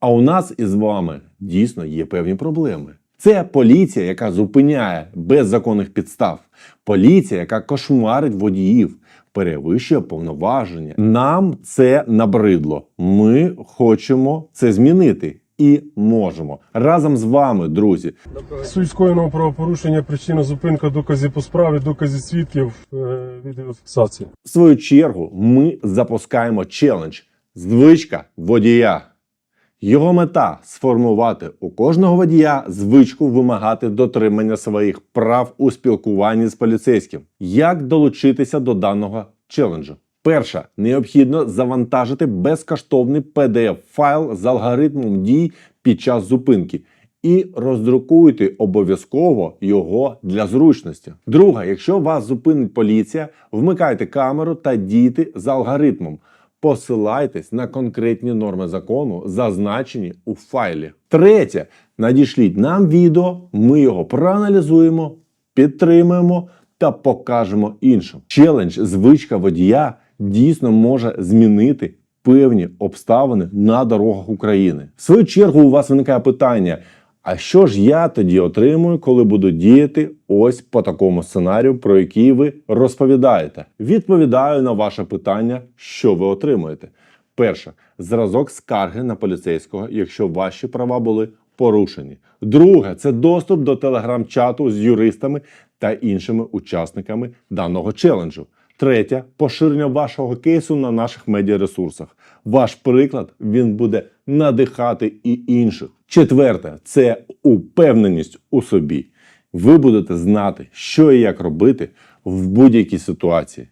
А у нас із вами дійсно є певні проблеми. Це поліція, яка зупиняє без законних підстав. Поліція, яка кошмарить водіїв, перевищує повноваження. Нам це набридло. Ми хочемо це змінити і можемо разом з вами, друзі. Суть скоєного правопорушення, причина зупинка, доказів по справі, доказів свідків, е, відеофіксації. В свою чергу ми запускаємо челендж звичка водія. Його мета сформувати у кожного водія звичку вимагати дотримання своїх прав у спілкуванні з поліцейським. Як долучитися до даного челенджу? Перше, необхідно завантажити безкоштовний pdf файл з алгоритмом дій під час зупинки і роздрукуйте обов'язково його для зручності. Друге, якщо вас зупинить поліція, вмикайте камеру та дійте за алгоритмом. Посилайтесь на конкретні норми закону, зазначені у файлі. Третє, надішліть нам відео, ми його проаналізуємо, підтримуємо та покажемо іншим. Челендж звичка водія дійсно може змінити певні обставини на дорогах України. В свою чергу у вас виникає питання: а що ж я тоді отримую, коли буду діяти ось по такому сценарію, про який ви розповідаєте? Відповідаю на ваше питання, що ви отримуєте. Перше зразок скарги на поліцейського, якщо ваші права були порушені. Друге це доступ до телеграм-чату з юристами та іншими учасниками даного челенджу. Третє поширення вашого кейсу на наших медіаресурсах. Ваш приклад він буде надихати і інших. Четверте це упевненість у собі. Ви будете знати, що і як робити в будь-якій ситуації.